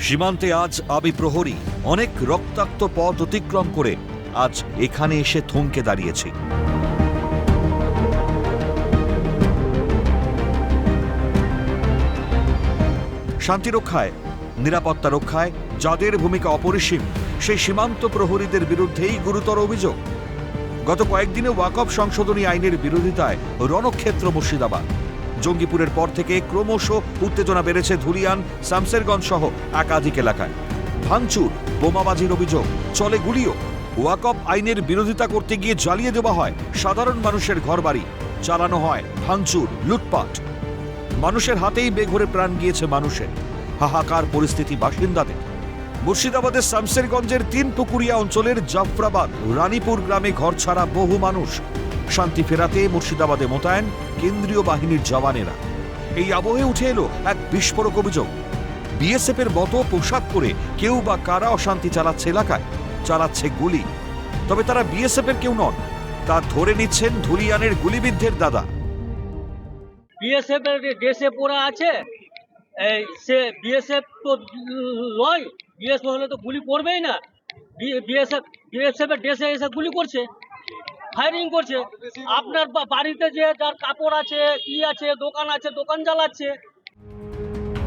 সীমান্তে আজ আবি প্রহরী অনেক রক্তাক্ত পথ অতিক্রম করে আজ এখানে এসে থমকে দাঁড়িয়েছে। শান্তি রক্ষায়, নিরাপত্তা রক্ষায় যাদের ভূমিকা অপরিসীম, সেই সীমান্ত প্রহরীদের বিরুদ্ধেই গুরুতর অভিযোগ। গত কয়েকদিনে ওয়াকফ সংশোধনী আইনের বিরোধিতায় রণক্ষেত্র মুর্শিদাবাদ। জঙ্গিপুরের পর থেকে ক্রমশ উত্তেজনা বেড়েছে ধুলিয়ান, শামসেরগঞ্জ সহ একাধিক এলাকায়। ভাঙচুর, বোমাবাজির অভিযোগ, চলে গুলিও। ওয়াকফ আইনের বিরোধিতা করতে গিয়ে জ্বালিয়ে দেওয়া হয় সাধারণ মানুষের ঘরবাড়ি। চালানো হয় ভাঙচুর, লুটপাট। মানুষের হাতেই বেঘরে প্রাণ গিয়েছে মানুষের। হাহাকার পরিস্থিতি বাসিন্দাদের। মুর্শিদাবাদের শামসেরগঞ্জের তিন পুকুরিয়া অঞ্চলের জাফরাবাদ, রানীপুর গ্রামে ঘর ছাড়া বহু মানুষ। শান্তি ফেরাতে মুর্শিদাবাদে মোতায়েন। কেন্দ্রীয় বাহিনীর জওয়ানেরা। এই আবহে উঠে এলো এক বিস্ফোরক অভিযোগ। বিএসএফ এর মতো পোশাক পরে কেউ বা কারা অশান্তি চালাচ্ছে এলাকায়? চালাচ্ছে গুলি। তবে তারা বিএসএফ এর কেউ নন। তা ধরে নিচ্ছেন ধুলিয়ানের গুলিবিদ্ধের দাদা। বিএসএফ এর ড্রেসে পরা আছে, এই সে বিএসএফ তো নয়, বিএসএফ হলে তো গুলি করবেই না। বিএসএফ বিএসএফ এর ড্রেসে এসে গুলি করছে। ফায়ারিং করছে। আপনার বা- বাড়িতে যে যার কাপড় আছে কি আছে দোকান আছে দোকান জ্বালাচ্ছে।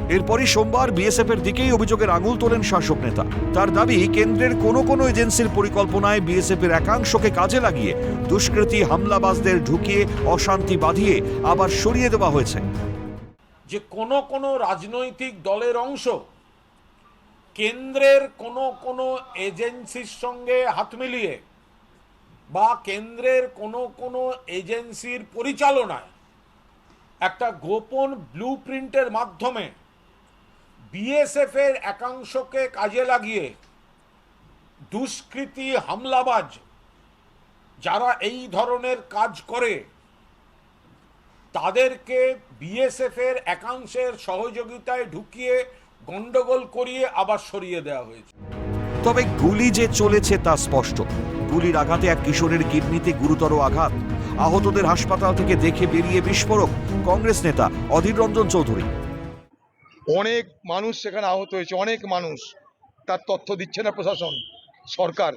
এরপরই সোমবার বিএসএফ এর দিকেই অভিযোগের আঙুল তোলেন শাসক নেতা। তার দাবি কেন্দ্রের কোনো কোনো এজেন্সির পরিকল্পনায় বিএসএফ এর একাংশকে কাজে লাগিয়ে দুষ্কৃতী হামলাবাজদের ঢুকিয়ে অশান্তি বাঁধিয়ে আবার সরিয়ে দেওয়া হয়েছে। যে কোনো কোনো রাজনৈতিক দলের অংশ কেন্দ্রের কোনো কোনো এজেন্সির সঙ্গে হাত মিলিয়ে বা কেন্দ্রের কোনো কোনো এজেন্সির পরিচালনায় একটা গোপন ব্লু প্রিন্টের মাধ্যমে বিএসএফ এর একাংশকে কাজে লাগিয়ে দুষ্কৃতী হামলাবাজ যারা এই ধরনের কাজ করে, তাদেরকে বিএসএফ এর একাংশের সহযোগিতায় ঢুকিয়ে গন্ডগোল করিয়ে আবার সরিয়ে দেওয়া হয়েছে। তবে গুলি যে চলেছে তা স্পষ্ট। গুলির আঘাতে এক কিশোরের কিডনিতে গুরুতর আঘাত। আহতদের হাসপাতাল থেকে দেখে বেরিয়ে বিস্ফোরক কংগ্রেস নেতা অধীর রঞ্জন চৌধুরী। অনেক মানুষ সেখানে আহত হয়েছে, অনেক মানুষ। তার তথ্য দিচ্ছে না প্রশাসন, সরকার।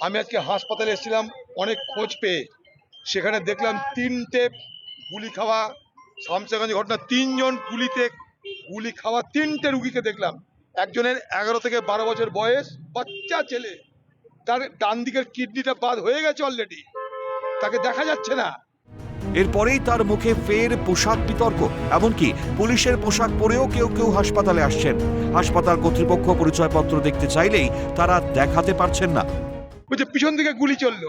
আমি আজকে হাসপাতালে এসেছিলাম, অনেক খোঁজ পেয়ে। সেখানে দেখলাম তিনটে গুলি খাওয়া শামসাগঞ্জ ঘটনা, তিনজন গুলিতে গুলি খাওয়া, তিনটে রুগীকে দেখলাম। একজনের এগারো থেকে বারো বছর বয়স বাচ্চা ছেলে। তার ডান দিকের কিডনিটা বাদ হয়ে গেছে অলরেডি তাকে দেখা যাচ্ছে না। এরপরেই তার মুখে ফের পোশাক বিতর্ক এমনকি পুলিশের পোশাক পরেও কেউ কেউ হাসপাতালে আসছেন। হাসপাতাল কর্তৃপক্ষ পরিচয়পত্র দেখতে চাইলেই তারা দেখাতে পারছেন না। বলছে পিছন দিকে গুলি চলল।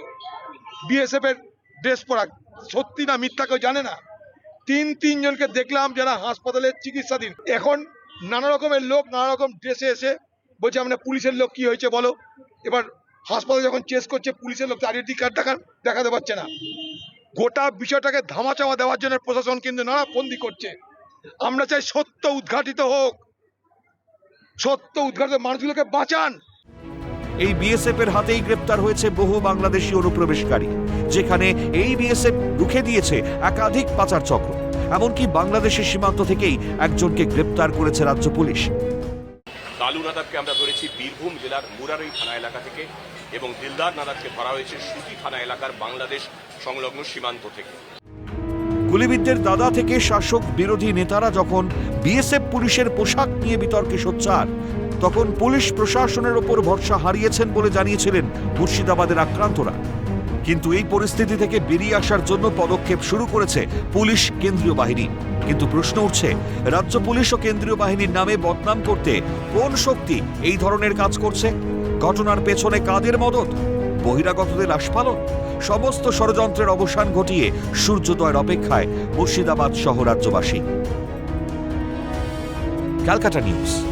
বিএসএফ এর ড্রেস পরা। সত্যি না মিথ্যা কেউ জানে না। তিন তিনজনকে দেখলাম যারা হাসপাতালে চিকিৎসাধীন। এখন নানা রকমের লোক, নানা রকম ড্রেসে এসে বলছে, আমরা পুলিশের লোক, কি হয়েছে বলো? এবার হাসপাতালে যখন চেস করছে, পুলিশের লোক আইডেন্টি কার্ড দেখান, দেখাতে পারছে না। গোটা বিষয়টাকে ধামাচাওয়া দেওয়ার জন্য প্রশাসন কিন্তু নানা ফন্দি করছে। আমরা চাই সত্য উদ্ঘাটিত হোক। সত্য উদ্ঘাটিত মানুষগুলোকে বাঁচান। এই বিএসএফ এর হাতেই গ্রেপ্তার হয়েছে বহু বাংলাদেশি অনুপ্রবেশকারী, যেখানে এই বিএসএফ রুখে দিয়েছে একাধিক পাচার চক্র। এমনকি বাংলাদেশের সীমান্ত থেকেই একজনকে গ্রেপ্তার করেছে রাজ্য পুলিশ। লালু নাদাবকে আমরা ধরেছি বীরভূম জেলার মুরারই থানা এলাকা থেকে এবং দিলদার নাদাবকে ধরা হয়েছে সুতি থানা এলাকার বাংলাদেশ সংলগ্ন সীমান্ত থেকে। গুলিবিদদের দাদা থেকে শাসক বিরোধী নেতারা যখন বিএসএফ পুলিশের পোশাক নিয়ে বিতর্কে সোচ্চার তখন পুলিশ প্রশাসনের ওপর ভরসা হারিয়েছেন বলে জানিয়েছিলেন মুর্শিদাবাদের আক্রান্তরা। কিন্তু এই পরিস্থিতি থেকে বেরিয়ে আসার জন্য পদক্ষেপ শুরু করেছে পুলিশ কেন্দ্রীয় বাহিনী। কিন্তু প্রশ্ন উঠছে, রাজ্য পুলিশ ও কেন্দ্রীয় বাহিনীর নামে বদনাম করতে কোন শক্তি এই ধরনের কাজ করছে? ঘটনার পেছনে কাদের মদত? বহিরাগতদের আস্ফালন? সমস্ত ষড়যন্ত্রের অবসান ঘটিয়ে সূর্যোদয়ের অপেক্ষায় মুর্শিদাবাদ সহ রাজ্যবাসী। Calcutta news.